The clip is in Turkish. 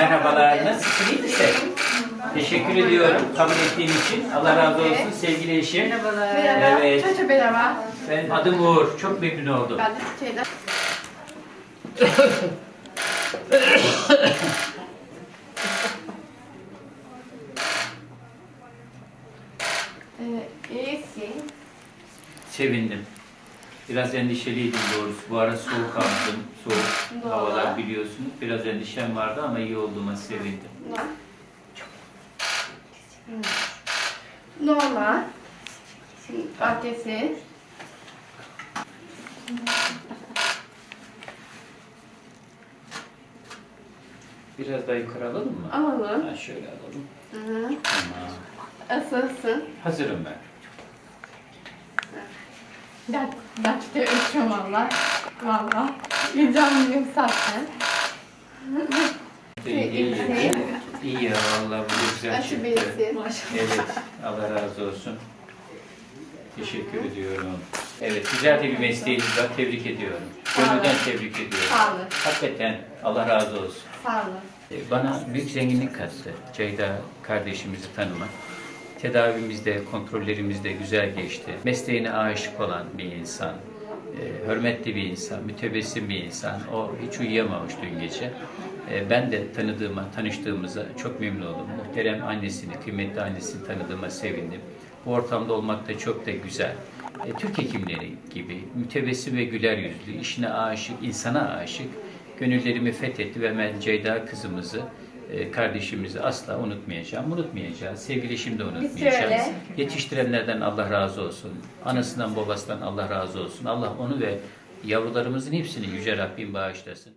Merhabalar, nasılsın, iyi misin? Teşekkür ediyorum kabul ettiğin için. Allah razı olsun sevgili eşim. Merhabalar. Merhaba. Evet. Çocuğum merhaba. Ben adım Uğur, çok memnun oldum. Ben de şeyden. ee, iyisin. Sevindim. Biraz endişeliydim doğrusu. Bu ara soğuk aldım, soğuk Doğru. havalar biliyorsunuz. Biraz endişem vardı ama iyi olduğuma sevindim. Normal. Adresi. Biraz daha yukarı alalım mı? Alalım. Ha, şöyle alalım. Hı. Tamam. Asılsın. Hazırım ben. Dert, dertte ölçüyorum valla. Valla. Heyecanlıyım zaten. İyi, iyi, iyi. Ya vallahi bu güzel Aşı çıktı. Evet, Allah razı olsun. Teşekkür ediyorum. Evet, güzel de bir mesleğiniz var. Tebrik ediyorum. Gönülden tebrik ediyorum. Sağ olun. Hakikaten Allah razı olsun. Sağ olun. Ee, Bana büyük zenginlik kattı. Ceyda kardeşimizi tanımak. Tedavimizde, kontrollerimizde güzel geçti. Mesleğine aşık olan bir insan, e, hürmetli bir insan, mütebessim bir insan. O hiç uyuyamamış dün gece. E, Ben de tanıdığıma, tanıştığımıza çok memnun oldum. Muhterem annesini, kıymetli annesini tanıdığıma sevindim. Bu ortamda olmak da çok da güzel. E, Türk hekimleri gibi mütebessim ve güler yüzlü, işine aşık, insana aşık, gönüllerimi fethetti ve ben Ceyda kızımızı, kardeşimizi asla unutmayacağım. Unutmayacağız. Sevgili şimdi unutmayacağız. Yetiştirenlerden Allah razı olsun. Anasından babasından Allah razı olsun. Allah onu ve yavrularımızın hepsini Yüce Rabbim bağışlasın.